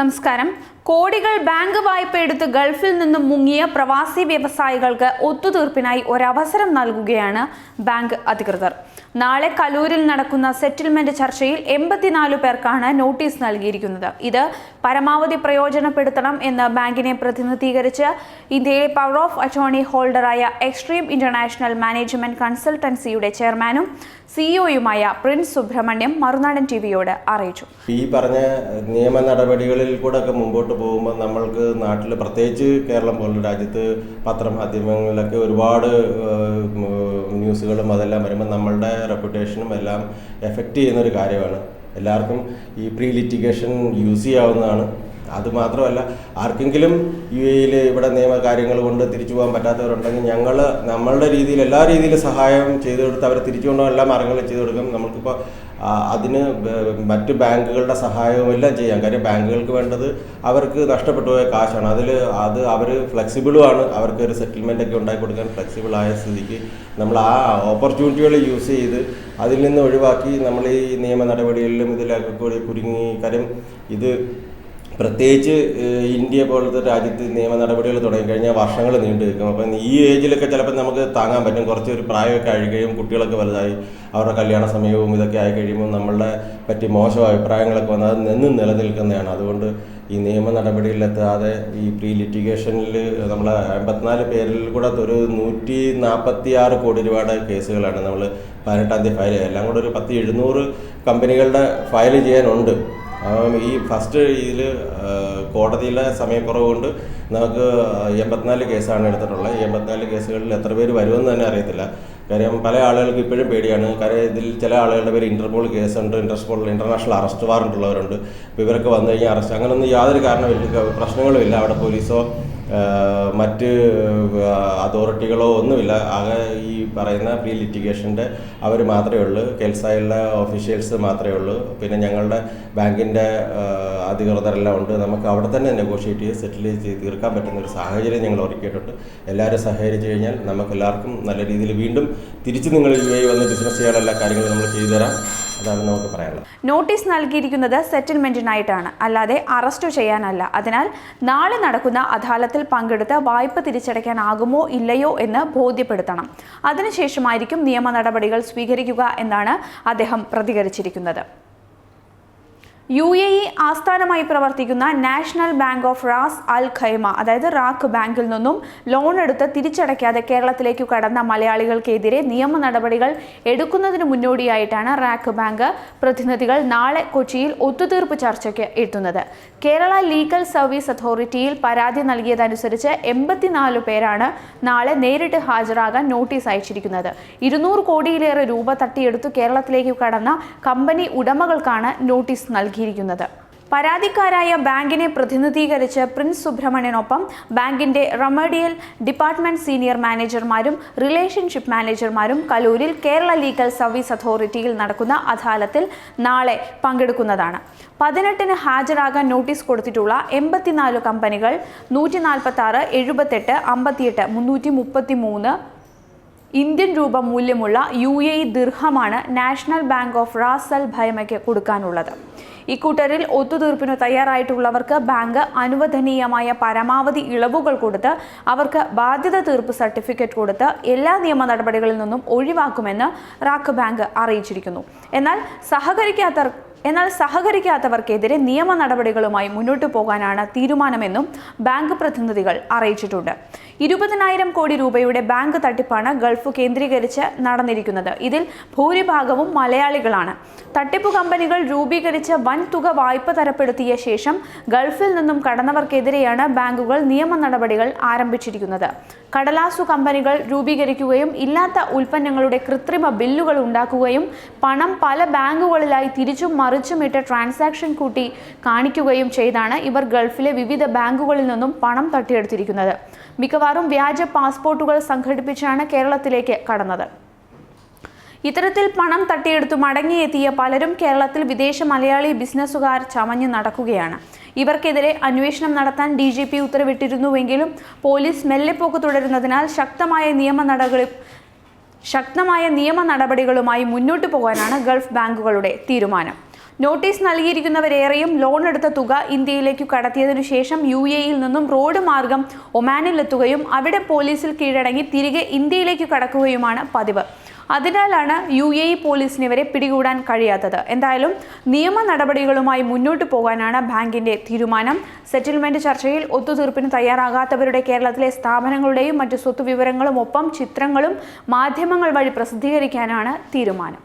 നമസ്കാരം. കോടികൾ ബാങ്ക് വായ്പ എടുത്ത് ഗൾഫിൽ നിന്നും മുങ്ങിയ പ്രവാസി വ്യവസായികൾക്ക് ഒത്തുതീർപ്പിനായി ഒരവസരം നൽകുകയാണ് ബാങ്ക് അധികൃതർ. നാളെ കലൂരിൽ നടക്കുന്ന സെറ്റിൽമെന്റ് ചർച്ചയിൽ എൺപത്തിനാല് പേർക്കാണ് നോട്ടീസ് നൽകിയിരിക്കുന്നത്. ഇത് പരമാവധി പ്രയോജനപ്പെടുത്തണം എന്ന് ബാങ്കിനെ പ്രതിനിധീകരിച്ച് ഇന്ത്യയിലെ പവർ ഓഫ് അറ്റോർണി ഹോൾഡറായ എക്സ്ട്രീം ഇന്റർനാഷണൽ മാനേജ്മെന്റ് കൺസൾട്ടൻസിയുടെ ചെയർമാനും സിഇഒയുമായ പ്രിൻസ് സുബ്രഹ്മണ്യം മറുനാടൻ ടിവിയോട് അറിയിച്ചു. ഈ പറഞ്ഞ നിയമ നടപടികളിൽ കൂടെ ഒക്കെ മുമ്പോട്ട് പോകുമ്പോൾ നമ്മൾക്ക് നാട്ടിൽ പ്രത്യേകിച്ച് കേരളം പോലുള്ള രാജ്യത്ത് പത്രമാധ്യമങ്ങളിലൊക്കെ ഒരുപാട് ന്യൂസുകളും അതെല്ലാം വരുമ്പോൾ നമ്മളുടെ റെപ്യൂട്ടേഷനും എല്ലാം എഫക്റ്റ് ചെയ്യുന്ന ഒരു കാര്യമാണ്. എല്ലാവർക്കും ഈ പ്രീ ലിറ്റിഗേഷൻ യൂസ് ചെയ്യാവുന്നതാണ് അതുമാത്രമല്ല ആർക്കെങ്കിലും യു എയിൽ ഇവിടെ നിയമകാര്യങ്ങൾ കൊണ്ട് തിരിച്ചു പോകാൻ പറ്റാത്തവരുണ്ടെങ്കിൽ ഞങ്ങൾ നമ്മളുടെ രീതിയിൽ എല്ലാ രീതിയിലും സഹായം ചെയ്തു കൊടുത്ത് അവരെ തിരിച്ചു കൊണ്ടുപോകാൻ എല്ലാ മാർഗങ്ങളും ചെയ്തു കൊടുക്കും. നമുക്കിപ്പോൾ അതിന് മറ്റ് ബാങ്കുകളുടെ സഹായവുമെല്ലാം ചെയ്യാം. കാര്യം ബാങ്കുകൾക്ക് വേണ്ടത് അവർക്ക് നഷ്ടപ്പെട്ടു പോയ കാശാണ്. അതിൽ അത് അവർ ഫ്ലെക്സിബിളുമാണ്. അവർക്ക് ഒരു സെറ്റിൽമെന്റ് ഒക്കെ ഉണ്ടാക്കി കൊടുക്കാൻ ഫ്ലെക്സിബിൾ ആയ സ്ഥിതിക്ക് നമ്മൾ ആ ഓപ്പർച്യൂണിറ്റികൾ യൂസ് ചെയ്ത് അതിൽ നിന്ന് ഒഴിവാക്കി നമ്മൾ ഈ നിയമ നടപടികളിലും ഇതിലൊക്കെ കൂടി കുരുങ്ങി. കാര്യം ഇത് പ്രത്യേകിച്ച് ഇന്ത്യ പോലത്തെ രാജ്യത്ത് നിയമ നടപടികൾ തുടങ്ങിക്കഴിഞ്ഞാൽ വർഷങ്ങൾ നീണ്ടു നിൽക്കും. അപ്പം ഈ ഏജിലൊക്കെ ചിലപ്പോൾ നമുക്ക് താങ്ങാൻ പറ്റും. കുറച്ച് ഒരു പ്രായമൊക്കെ ആയിക്കഴിയും കുട്ടികളൊക്കെ വലുതായി അവരുടെ കല്യാണ സമയവും ഇതൊക്കെ ആയി കഴിയുമ്പോൾ നമ്മളെ പറ്റി മോശം അഭിപ്രായങ്ങളൊക്കെ വന്നാൽ നിന്നും നിലനിൽക്കുന്നതാണ്. അതുകൊണ്ട് ഈ നിയമ നടപടിയിലെത്താതെ ഈ പ്രീ ലിറ്റിഗേഷനിൽ നമ്മൾ അമ്പത്തിനാല് പേരിൽ കൂടെ ഒരു നൂറ്റി നാൽപ്പത്തി ആറ് കോടി രൂപയുടെ കേസുകളാണ് നമ്മൾ പതിനെട്ടാം തീയതി ഫയൽ ചെയ്യുക. എല്ലാം കൂടെ ഒരു പത്ത് എഴുന്നൂറ് കമ്പനികളുടെ ഫയൽ ചെയ്യാനുണ്ട്. ഈ ഫസ്റ്റ് ഇതിൽ കോടതിയിലെ സമയക്കുറവ് കൊണ്ട് നമുക്ക് എൺപത്തിനാല് കേസാണ് എടുത്തിട്ടുള്ളത്. എൺപത്തിനാല് കേസുകളിൽ എത്ര പേര് വരുമെന്ന് തന്നെ അറിയത്തില്ല. കാര്യം പല ആളുകൾക്ക് ഇപ്പോഴും പേടിയാണ്. കാര്യം ഇതിൽ ചില ആളുകളുടെ പേര് ഇന്റർപോൾ കേസുണ്ട് ഇന്റർപോൾ ഇന്റർനാഷണൽ അറസ്റ്റ് വാറണ്ട് ഉള്ളവരുണ്ട്. ഇവരൊക്കെ വന്നു കഴിഞ്ഞാൽ അറസ്റ്റ് അങ്ങനെയൊന്നും യാതൊരു കാരണമില്ല പ്രശ്നങ്ങളുമില്ല. അവിടെ പോലീസോ മറ്റ് അതോറിറ്റികളോ ഒന്നുമില്ല. ആകെ ഈ പറയുന്ന പ്രീ ലിറ്റിഗേഷന്റെ അവർ മാത്രമേ ഉള്ളൂ. കെൽസായുള്ള ഓഫീഷ്യൽസ് മാത്രമേ ഉള്ളൂ. പിന്നെ ഞങ്ങളുടെ ബാങ്കിന്റെ അധികൃതരെല്ലാം ഉണ്ട്. നമുക്ക് അവിടെ തന്നെ നെഗോഷിയേറ്റ് ചെയ്ത് സെറ്റിൽ ചെയ്ത് തീർക്കാൻ പറ്റുന്ന ഒരു സാഹചര്യം ഞങ്ങൾ ഒരുക്കിയിട്ടുണ്ട്. എല്ലാവരും സഹകരിച്ചു കഴിഞ്ഞാൽ നമുക്ക് എല്ലാവർക്കും നല്ല രീതിയിൽ വീണ്ടും തിരിച്ച് നിങ്ങൾ യു വന്ന് ബിസിനസ് ചെയ്യാനുള്ള എല്ലാ കാര്യങ്ങളും നമ്മൾ ചെയ്തു തരാം അതാണ് നമുക്ക് പറയാനുള്ളത്. നോട്ടീസ് നൽകിയിരിക്കുന്നത് സെറ്റിൽമെന്റിനായിട്ടാണ്. അല്ലാതെ അറസ്റ്റ് ചെയ്യാനല്ല. അതിനാൽ നാളെ നടക്കുന്ന അദാലത്തിൽ പങ്കെടുത്ത് വായ്പ തിരിച്ചടയ്ക്കാനാകുമോ ഇല്ലയോ എന്ന് ബോധ്യപ്പെടുത്തണം. അതിനുശേഷമായിരിക്കും നിയമ നടപടികൾ സ്വീകരിക്കുക എന്നാണ് അദ്ദേഹം പ്രതികരിച്ചിരിക്കുന്നത്. യു എ ഇ ആസ്ഥാനമായി പ്രവർത്തിക്കുന്ന national bank of Ras Al Khaimah അതായത് റാഖ് ബാങ്കിൽ നിന്നും ലോൺ എടുത്ത് തിരിച്ചടയ്ക്കാതെ കേരളത്തിലേക്ക് കടന്ന മലയാളികൾക്കെതിരെ നിയമ നടപടികൾ എടുക്കുന്നതിന് മുന്നോടിയായിട്ടാണ് റാക്ക് ബാങ്ക് പ്രതിനിധികൾ നാളെ കൊച്ചിയിൽ ഒത്തുതീർപ്പ് ചർച്ചയ്ക്ക് എത്തുന്നത്. കേരള ലീഗൽ സർവീസ് അതോറിറ്റിയിൽ പരാതി നൽകിയതനുസരിച്ച് എൺപത്തിനാല് പേരാണ് നാളെ നേരിട്ട് ഹാജരാകാൻ നോട്ടീസ് അയച്ചിരിക്കുന്നത്. ഇരുന്നൂറ് കോടിയിലേറെ രൂപ തട്ടിയെടുത്തു കേരളത്തിലേക്ക് കടന്ന കമ്പനി ഉടമകൾക്കാണ് നോട്ടീസ് നൽകിയിരിക്കുന്നത്. പരാതിക്കാരായ ബാങ്കിനെ പ്രതിനിധീകരിച്ച് പ്രിൻസ് സുബ്രഹ്മണ്യനൊപ്പം ബാങ്കിന്റെ റമേഡിയൽ ഡിപ്പാർട്ട്മെന്റ് സീനിയർ മാനേജർമാരും റിലേഷൻഷിപ്പ് മാനേജർമാരും കലൂരിൽ കേരള ലീഗൽ സർവീസ് അതോറിറ്റിയിൽ നടക്കുന്ന അദാലത്തിൽ നാളെ പങ്കെടുക്കുന്നതാണ്. പതിനെട്ടിന് ഹാജരാകാൻ നോട്ടീസ് കൊടുത്തിട്ടുള്ള എൺപത്തിനാല് കമ്പനികൾ നൂറ്റി നാൽപ്പത്തി ആറ് എഴുപത്തെട്ട് അമ്പത്തിയെട്ട് മുന്നൂറ്റി മുപ്പത്തി മൂന്ന് ഇന്ത്യൻ രൂപ മൂല്യമുള്ള U A ദീർഘമാണ് national bank of Ras al ഭയമയ്ക്ക് കൊടുക്കാനുള്ളത്. ഇക്കൂട്ടരിൽ ഒത്തുതീർപ്പിനു തയ്യാറായിട്ടുള്ളവർക്ക് ബാങ്ക് അനുവദനീയമായ പരമാവധി ഇളവുകൾ കൊടുത്ത് അവർക്ക് ബാധ്യത തീർപ്പ് സർട്ടിഫിക്കറ്റ് കൊടുത്ത് എല്ലാ നിയമ നടപടികളിൽ നിന്നും ഒഴിവാക്കുമെന്ന് റാക്ക് ബാങ്ക് അറിയിച്ചിരിക്കുന്നു. എന്നാൽ സഹകരിക്കാത്ത എന്നാൽ സഹകരിക്കാത്തവർക്കെതിരെ നിയമ നടപടികളുമായി മുന്നോട്ടു പോകാനാണ് തീരുമാനമെന്നും ബാങ്ക് പ്രതിനിധികൾ അറിയിച്ചിട്ടുണ്ട്. ഇരുപതിനായിരം കോടി രൂപയുടെ ബാങ്ക് തട്ടിപ്പാണ് ഗൾഫ് കേന്ദ്രീകരിച്ച് നടന്നിരിക്കുന്നത്. ഇതിൽ ഭൂരിഭാഗവും മലയാളികളാണ്. തട്ടിപ്പ് കമ്പനികൾ രൂപീകരിച്ച് വൻ തുക വായ്പ തരപ്പെടുത്തിയ ശേഷം ഗൾഫിൽ നിന്നും കടന്നവർക്കെതിരെയാണ് ബാങ്കുകൾ നിയമ നടപടികൾ ആരംഭിച്ചിരിക്കുന്നത്. കടലാസു കമ്പനികൾ രൂപീകരിക്കുകയും ഇല്ലാത്ത ഉൽപ്പന്നങ്ങളുടെ കൃത്രിമ ബില്ലുകൾ ഉണ്ടാക്കുകയും പണം പല ബാങ്കുകളിലായി തിരിച്ചും മറിച്ചുമിട്ട് ട്രാൻസാക്ഷൻ കൂട്ടി കാണിക്കുകയും ചെയ്താണ് ഇവർ ഗൾഫിലെ വിവിധ ബാങ്കുകളിൽ നിന്നും പണം തട്ടിയെടുത്തിരിക്കുന്നത്. മിക്കവാറും വ്യാജ പാസ്പോർട്ടുകൾ സംഘടിപ്പിച്ചാണ് കേരളത്തിലേക്ക് കടന്നത്. ഇത്തരത്തിൽ പണം തട്ടിയെടുത്തു മടങ്ങിയെത്തിയ പലരും കേരളത്തിൽ വിദേശ മലയാളി ബിസിനസ്സുകാർ ചമഞ്ഞു നടക്കുകയാണ്. ഇവർക്കെതിരെ അന്വേഷണം നടത്താൻ ഡി ജി പി ഉത്തരവിട്ടിരുന്നുവെങ്കിലും പോലീസ് മെല്ലെപ്പോക്ക് തുടരുന്നതിനാൽ ശക്തമായ നിയമ നടപടി ശക്തമായ നിയമ നടപടികളുമായി മുന്നോട്ടു പോകാനാണ് ഗൾഫ് ബാങ്കുകളുടെ തീരുമാനം. നോട്ടീസ് നൽകിയിരിക്കുന്നവരേറെയും ലോൺ എടുത്ത തുക ഇന്ത്യയിലേക്ക് കടത്തിയതിനു ശേഷം യു എയിൽ നിന്നും റോഡ് മാർഗം ഒമാനിലെത്തുകയും അവിടെ പോലീസിൽ കീഴടങ്ങി തിരികെ ഇന്ത്യയിലേക്ക് കടക്കുകയുമാണ് പതിവ്. അതിനാലാണ് യു എ ഇ പോലീസിന് പിടികൂടാൻ കഴിയാത്തത്. എന്തായാലും നിയമ നടപടികളുമായി മുന്നോട്ട് പോകാനാണ് ബാങ്കിന്റെ തീരുമാനം. സെറ്റിൽമെന്റ് ചർച്ചയിൽ ഒത്തുതീർപ്പിന് തയ്യാറാകാത്തവരുടെ കേരളത്തിലെ സ്ഥാപനങ്ങളുടെയും മറ്റു സ്വത്ത് വിവരങ്ങളും ഒപ്പം ചിത്രങ്ങളും മാധ്യമങ്ങൾ വഴി പ്രസിദ്ധീകരിക്കാനാണ് തീരുമാനം.